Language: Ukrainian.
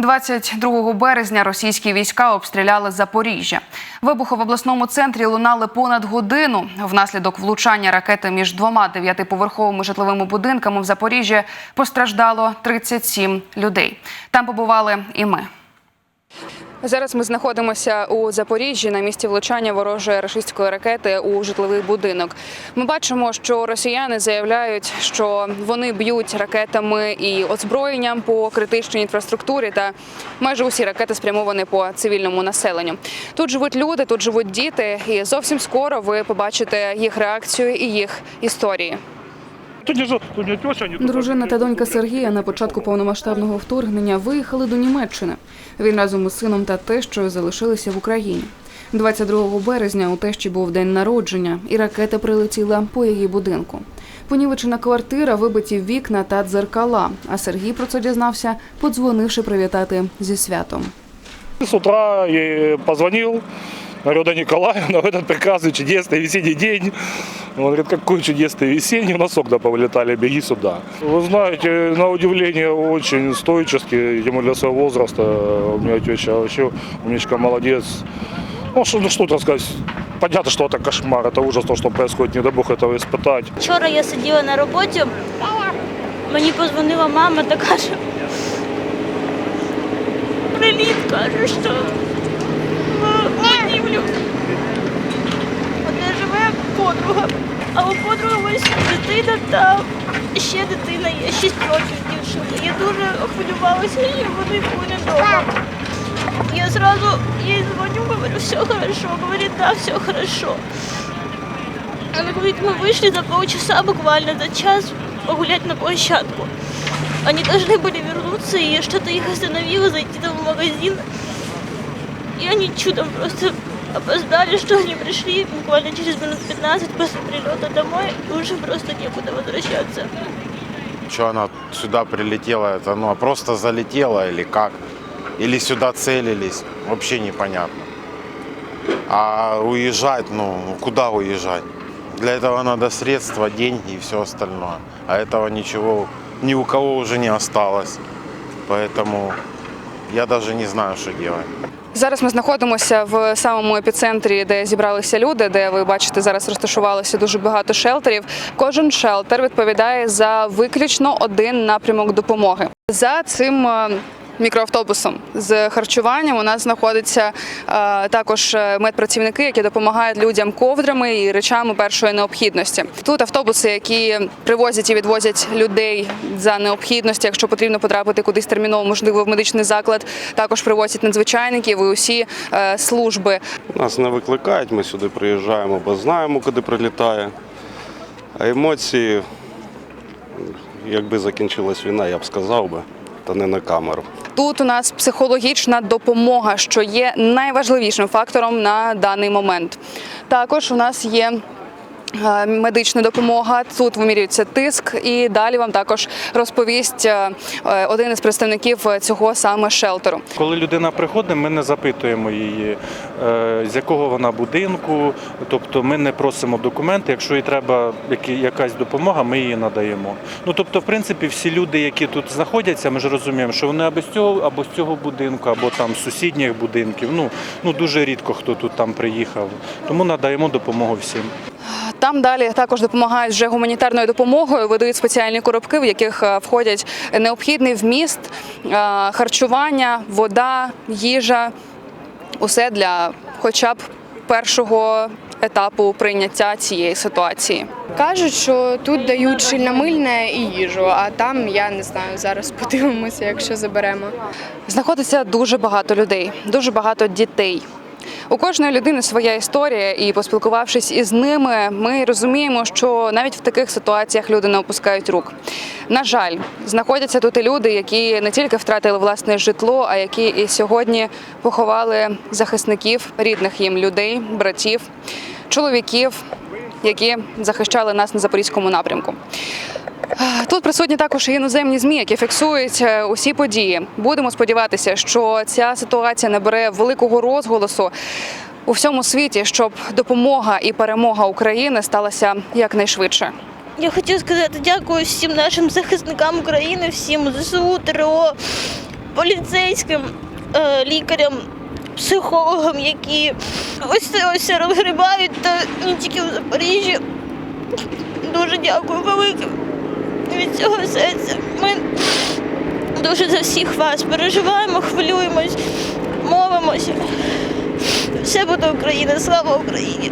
22 березня російські війська обстріляли Запоріжжя. Вибухи в обласному центрі лунали понад годину. Внаслідок влучання ракети між двома дев'ятиповерховими житловими будинками в Запоріжжі постраждало 37 людей. Там побували і ми. Зараз ми знаходимося у Запоріжжі на місці влучання ворожої рашистської ракети у житловий будинок. Ми бачимо, що росіяни заявляють, що вони б'ють ракетами і озброєнням по критичній інфраструктурі, та майже усі ракети спрямовані по цивільному населенню. Тут живуть люди, тут живуть діти, і зовсім скоро ви побачите їх реакцію і їх історії. Дружина та донька Сергія на початку повномасштабного вторгнення виїхали до Німеччини. Він разом із сином та тещою залишилися в Україні. 22 березня у тещі був день народження, і ракета прилетіла по її будинку. Понівечена квартира, вибиті вікна та дзеркала. А Сергій про це дізнався, подзвонивши привітати зі святом. С утра ей позвонил, говорю, да Николаевна, в этот прекрасный чудесный весенний день. Он говорит, какой чудесный весенний, у нас окна повылетали, беги сюда. Вы знаете, на удивление очень стойчески, ему для своего возраста, у меня теща вообще, умничка, молодец. Ну, что, ну, что тут сказать, понятно, что это кошмар, это ужас, то, что происходит, не дай бог этого испытать. Вчора я сиділа на роботі, мені позвонила мама та каже, приліт каже, що подруга, а у подруги ось дитина та ще дитина є 6 років дівчинка. Я дуже хвилювалася, і вони були вдома. Я сразу ей звоню, говорю, все хорошо, говорит, да, все хорошо. Она говорит, мы вышли за полчаса, буквально за час погулять на площадку. Они должны были вернуться, и что-то их остановило, зайти там в магазин. И они чудом просто опоздали, что они пришли буквально через минут 15 после прилета домой, и уже просто некуда возвращаться. Что она сюда прилетела, это ну, просто залетела или как? Или сюда целились, вообще непонятно. А уезжать, ну, куда уезжать? Для этого надо средства, деньги и все остальное. А этого ничего ни у кого уже не осталось. Поэтому я даже не знаю, що робити. Зараз ми знаходимося в самому епіцентрі, де зібралися люди, де ви бачите, зараз розташувалося дуже багато шелтерів. Кожен шелтер відповідає за виключно один напрямок допомоги. За цим е, мікроавтобусом з харчуванням у нас знаходяться е, також е, медпрацівники, які допомагають людям ковдрами і речами першої необхідності. Тут автобуси, які привозять і відвозять людей за необхідності, якщо потрібно потрапити кудись терміново, можливо, в медичний заклад. Також привозять надзвичайників і усі е, служби. Нас не викликають, ми сюди приїжджаємо, бо знаємо, куди прилітає. А емоції, якби закінчилась війна, я б сказав би, та не на камеру. Тут у нас психологічна допомога, що є найважливішим фактором на даний момент. Також у нас є. Е, Медична допомога тут вимірюється тиск, і далі вам також розповість е, е, один із представників цього саме шелтеру. Коли людина приходить, ми не запитуємо її, з якого вона будинку. Тобто ми не просимо документи. Якщо їй треба якась допомога, ми її надаємо. Ну тобто, в принципі, всі люди, які тут знаходяться, ми ж розуміємо, що вони або з цього, або з цього будинку, або там сусідніх будинків. Ну ну дуже рідко хто тут там приїхав. Тому надаємо допомогу всім. Там далі також допомагають вже гуманітарною допомогою, видають спеціальні коробки, в яких е, входять необхідний вміст, е, харчування, вода, їжа, усе для хоча б першого етапу прийняття цієї ситуації. Кажуть, що тут дають шильномильне і їжу, а там я не знаю. Зараз подивимося, якщо заберемо. Знаходиться дуже багато людей, дуже багато дітей. У кожної людини своя історія, і поспілкувавшись із ними, ми розуміємо, що навіть в таких ситуаціях люди не опускають рук. На жаль, знаходяться тут і люди, які не тільки втратили власне житло, а які і сьогодні поховали захисників, рідних їм людей, братів, чоловіків, які захищали нас на запорізькому напрямку. Тут присутні також і іноземні змі, які фіксують е, усі події. Будемо сподіватися, що ця ситуація набере великого розголосу у всьому світі, щоб допомога і перемога України сталася якнайшвидше. Я хотіла сказати дякую всім нашим захисникам України, всім ЗСУ, ТРО, поліцейським, е, лікарям, психологам, які ось це ось розгрібають, та не тільки в Запоріжжі. Дуже дякую велике від цього серця. Ми дуже за всіх вас переживаємо, хвилюємось, молимося. Все буде Україна, слава Україні!